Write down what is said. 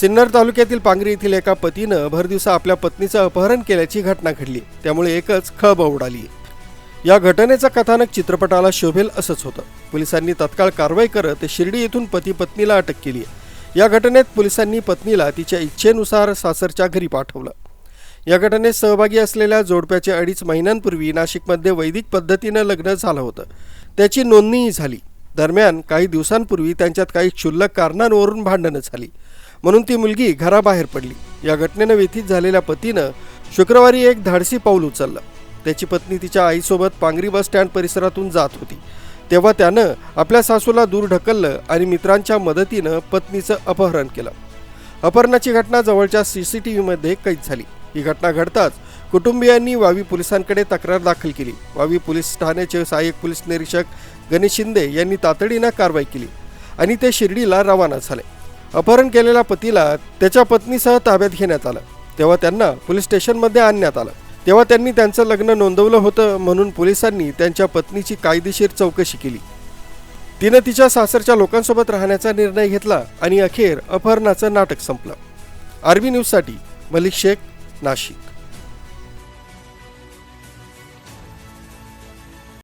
सिन्नर तालुक्यातील पांगरी येथील एका पतीनं भरदिवसा आपल्या पत्नीचं अपहरण केल्याची घटना घडली. त्यामुळे एकच खब उडाली. या घटनेचं कथानक चित्रपटाला शोभेल असंच होतं. पोलिसांनी तत्काळ कारवाई करत शिर्डी येथून पती पत्नीला अटक केली. या घटनेत पोलिसांनी पत्नीला तिच्या इच्छेनुसार सासरच्या घरी पाठवलं. या घटनेत सहभागी असलेल्या जोडप्याचे अडीच महिन्यांपूर्वी नाशिकमध्ये वैदिक पद्धतीनं लग्न झालं होतं. त्याची नोंदणीही झाली. दरम्यान काही दिवसांपूर्वी त्यांच्यात काही क्षुल्लक कारणांवरून भांडणं झाली. म्हणून ती मुलगी घराबाहेर पडली. या घटनेनं व्यथित झालेल्या पतीनं शुक्रवारी एक धाडसी पाऊल उचललं. त्याची पत्नी तिच्या आईसोबत पांगरी बस स्टँड परिसरातून जात होती. तेव्हा त्यानं आपल्या सासूला दूर ढकललं आणि मित्रांच्या मदतीनं पत्नीचं अपहरण केलं. अपहरणाची घटना जवळच्या सी सी टी व्हीमध्ये कैद झाली. ही घटना घडताच कुटुंबियांनी वावी पोलिसांकडे तक्रार दाखल केली. वावी पोलीस ठाण्याचे सहाय्यक पोलीस निरीक्षक गणेश शिंदे यांनी तातडीनं कारवाई केली आणि ते शिर्डीला रवाना झाले. अपहरण केलेल्या पतीला त्याच्या पत्नीसह ताब्यात घेण्यात आलं. तेव्हा त्यांना पोलीस स्टेशनमध्ये आणण्यात आलं. तेव्हा त्यांनी त्यांचं लग्न नोंदवलं होतं म्हणून पोलिसांनी त्यांच्या पत्नीची कायदेशीर चौकशी केली. तिनं तिच्या सासरच्या लोकांसोबत राहण्याचा निर्णय घेतला आणि अखेर अपहरणाचं नाटक संपलं. आरबी न्यूजसाठी मलिक शेख नाशिक.